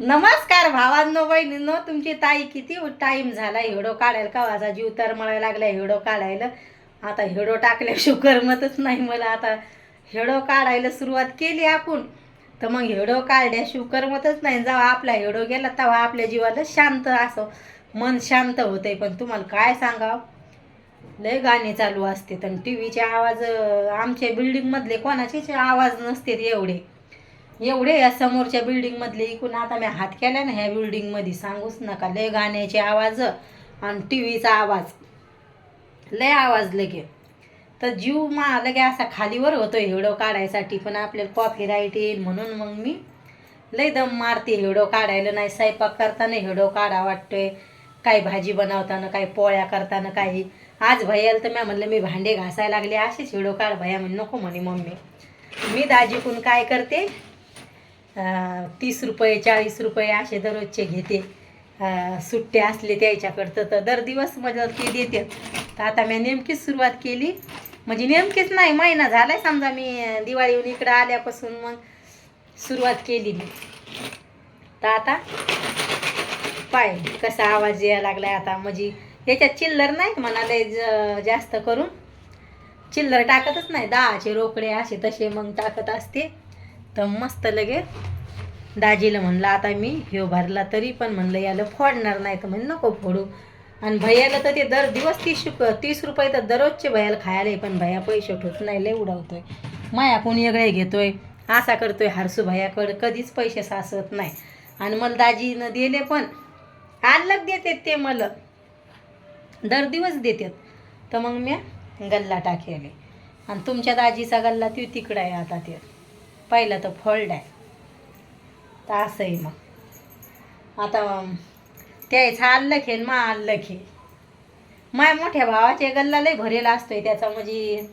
नमस्कार भावांनो बहिणींनो तुमची ताई किती टाईम झाला? हिडो काढायला का माझा जीव तर मळायला लागला हिडो काढायला. आता हिडो टाकल्याशिवाय करमतच नाही मला. आता हिडो काढायला सुरुवात केली आपण. तर मग हिडो काढल्या करमतच नाही. जेव्हा आपला हिडो गेला तेव्हा आपल्या जीवाला शांत असं मन शांत होतंय. पण तुम्हाला काय सांगावं? लय गाणी चालू असते तर टी व्हीचे आवाज आमच्या बिल्डिंगमधले कोणाचेच आवाज नसते एवढे. एवढे या समोरच्या बिल्डिंगमधले इकून आता मी हात केला ना ह्या बिल्डिंगमध्ये सांगूच नका. लय गाण्याचे आवाज आणि टी व्हीचा आवाज. लय आवाज लगे. तर जीव मा लगे असा खालीवर होतो हेडो काढायसाठी पण आपल्याला कॉफी राईट येईल म्हणून मग मी लय दम मारते हेडो काढायला. नाही स्वयंपाक करताना हिडो काढा वाटतोय. काही भाजी बनवताना काही पोळ्या करताना काही. आज भैयाला तर मी म्हणलं मी भांडे घासायला लागले असेच हिडो काढ भैया म्हणे नको म्हणे मम्मी. मी दाजीकून काय करते तीस रुपये चाळीस रुपये असे दररोजचे घेते. सुट्टे असले त्याच्याकडचं तर दर दिवस माझं ते देते. तर आता मी नेमकीच सुरुवात केली. म्हणजे नेमकीच नाही महिना झाला आहे समजा मी दिवाळीहून इकडं आल्यापासून मग सुरुवात केली मी. तर आता पाय कसा आवाज यायला लागलाय आता. म्हणजे याच्यात चिल्लर नाहीत म्हणाले ज जास्त करून? चिल्लर टाकतच नाही. दहाचे रोकडे असे तसे मग टाकत असते. तर मस्त लगे दाजीला म्हणलं आता मी ह्यो भरला तरी पण म्हणलं याला फोडणार नाही तर म्हणजे नको फोडू. आणि भैयाला तर ते दर दिवस तीस तीस रुपये तर दररोजचे भैयाला खायला आहे, पण भैया पैसे ठोत नाही लय उडवतोय. माया कोणी वेगळे घेतोय असा करतोय हारसू भैयाकडं कधीच पैसे सासत नाही. आणि मला दाजीनं दिले पण आलग देतात ते मला. दर दिवस देतात. तर मग मी गल्ला टाकेले. आणि तुमच्या दाजीचा गल्ला ती तिकडं आहे आता ते. पहिलं तर फोल्ड आहे. तर असं आहे मग. आता त्याचं आल्लख आहे मा आल्लख आहे माय मोठ्या भावाच्या गल्ला लय भरेला असतोय त्याचा म्हणजे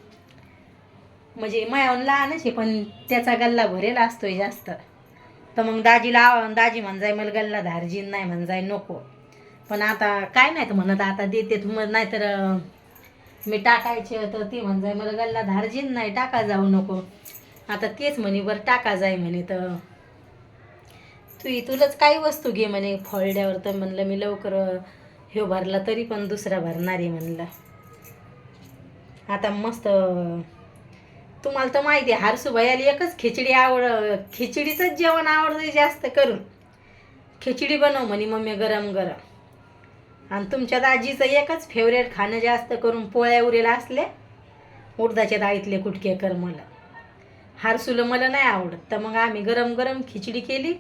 म्हणजे मायाहून लहानच आहे पण त्याचा गल्ला भरेला असतोय जास्त. तर मग दाजीला दाजी म्हणजाय मला गल्ला धारजीन नाही म्हणजाय नको. पण आता काय नाही तर म्हणत आता देते मग नाहीतर मी टाकायचे तर ती म्हणजाय मला गल्ला धारजीन नाही टाका जाऊ नको. आता तेच म्हणे बरं टाका जाय म्हणे तर तू तुलाच काही वस्तू घे म्हणे फळड्यावर तर म्हणलं मी लवकर ह्यो भरला तरी पण दुसरा भरणार आहे म्हणलं. आता मस्त तुम्हाला तर माहिती आहे हारसू भैयाला एकच खिचडी आवड खिचडीचंच जेवण आवडतं जास्त करून. खिचडी बनव म्हणे मम्मी गरम गरम. आणि तुमच्या दाजीचं एकच फेवरेट खाणं जास्त करून पोळ्या उरेला असले उडदाच्या डाळीतले कुटके कर मला. हारसूला मला नाही आवडत तर मग आम्ही गरम गरम खिचडी केली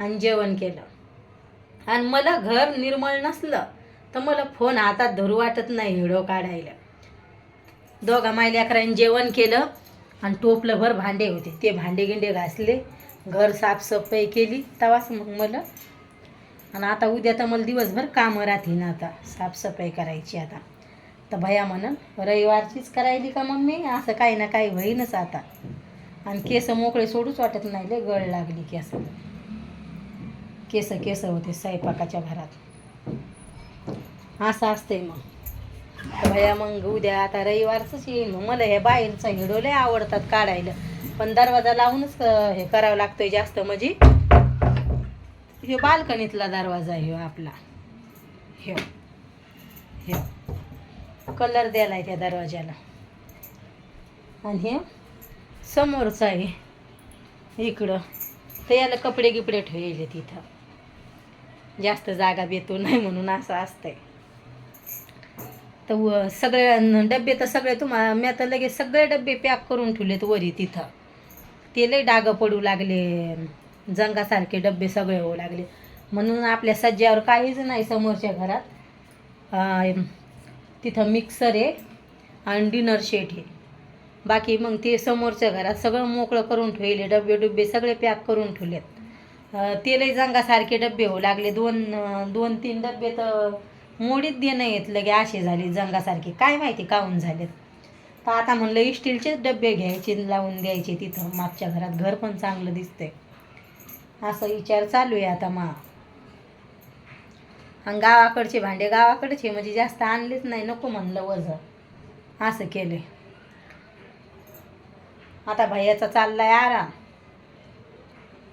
आणि जेवण केलं. आणि मला घर निर्मळ नसलं तर मला फोन हातात धरू वाटत नाही हिडो काढायला. दोघा माय लेकरांनी जेवण केलं आणि टोपलंभर भांडे होते. ते भांडे गिंडे घासले. घर साफसफाई केली. तवाच मग मला आणि आता उद्या तर मला दिवसभर कामं राहतील आता. साफसफाई करायची आता. तर भया म्हणन रविवारचीच करायली का मम्मी? असं काही ना काही होईनच आता. आणि केस मोकळे सोडूच वाटत नाही गळ लागली केस केस केस होते स्वयंपाकाच्या घरात. असं असतंय मग. भया मग उद्या आता रविवारचंच येईल मग. मला हे बाहेरचं हिडो लय आवडतात काढायला. पण दरवाजा लावूनच हे करावं लागतंय जास्त म्हणजे. हे बाल्कनीतला दरवाजा आहे हो आपला. हे. हे. कलर द्यायला त्या दरवाजाला आणि हे समोरचं आहे. इकडं. तर याला कपडे गिपडे ठेवले तिथं जास्त जागा बेतो नाही म्हणून असं असतंय. तर व सगळे डबे तर सगळे तुम्हाला मी आता लगेच सगळे डबे पॅक करून ठेवलेत वरी तिथं. ते लय डागं पडू लागले. जंगासारखे डबे सगळे होऊ लागले. म्हणून आपल्या सज्ज्यावर काहीच नाही समोरच्या घरात. तिथं मिक्सर आहे आणि डिनर शेट आहे. बाकी मग ते समोरच्या घरात सगळं मोकळं करून ठेवले. डबे डुबे सगळे पॅक करून ठेवलेत. तेलही ते जंगासारखे डबे होऊ लागले. दोन दोन तीन डब्बे तर मोडीत देणं येत लगे असे झाले जंगासारखे. काय माहिती काहून झालेत? तर आता म्हणलं स्टीलचेच डबे घ्यायचे लावून द्यायचे तिथं. मागच्या घरात घर पण चांगलं दिसतंय. असं विचार चालू आहे आता मा. आणि गावाकडचे भांडे गावाकडचे म्हणजे जास्त आणलेच नाही. नको म्हणलं वजन. असं केलंय. आता भैयाचा चाललाय आराम.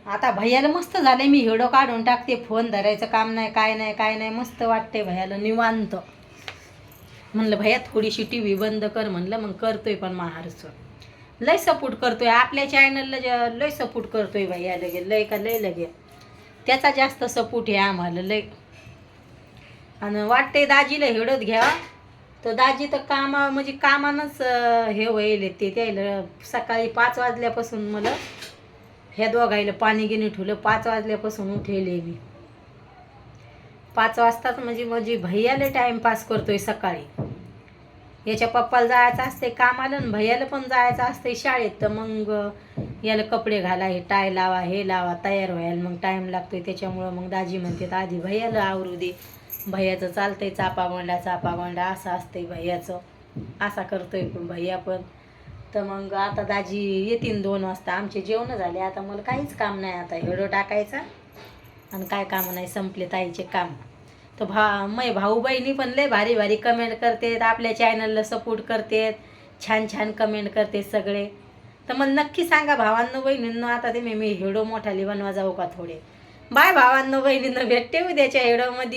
आता भैयाला मस्त झाले मी हिडो काढून टाकते. फोन धरायचं काम नाही काय नाही काय नाही. मस्त वाटते भैयाला निवांत. म्हणलं भैया थोडीशी टी व्ही बंद कर. म्हणलं मग करतोय पण महारचं. लय सपोर्ट करतोय. आपल्या चॅनलला लय सपोर्ट करतोय भैया लगे. लय का लय लगे. त्याचा जास्त सपोर्ट आहे आम्हाला लय. आणि वाटते दाजीला हिडत घ्या. तर दाजी तर कामा म्हणजे कामानंच हे होईल ते त्याला सकाळी पाच वाजल्यापासून मला ह्या दोघायला पाणी गिनी ठेवलं पाच वाजल्यापासून उठेले मी. पाच वाजताच म्हणजे माझी भैयाला टाईमपास करतोय सकाळी. याच्या पप्पाला जायचं असते कामाला आणि भैयाला पण जायचं असते शाळेत. तर मग याला कपडे घाला हे टाय लावा हे लावा तयार व्हायला मग टाईम लागतोय. त्याच्यामुळं मग दाजी म्हणते आधी भैयाला आवरू दे. भैयाचं चालतंय चापा गोंडा चापा गोंडा असं असतंय भैयाचं. असा करतोय पण भैया पण. तर मग आता दाजी येतील दोन वाजता. आमचे जेवण झाले. आता मला काहीच काम नाही आता. हेडो टाकायचा आणि काय काम नाही संपले ताईचे काम. तर भा मै भाऊ बहिणी पण लय भारी भारी कमेंट करतेत आपल्या चॅनलला सपोर्ट करतेत. छान छान कमेंट करते सगळे. तर मग नक्की सांगा भावांनो बहिणींनो आता ते मी मी हेडो मोठाली बनवा जाऊ का थोडे? बाय भावांनो बहिणींनो भेटते उद्याच्या हेडोमध्ये.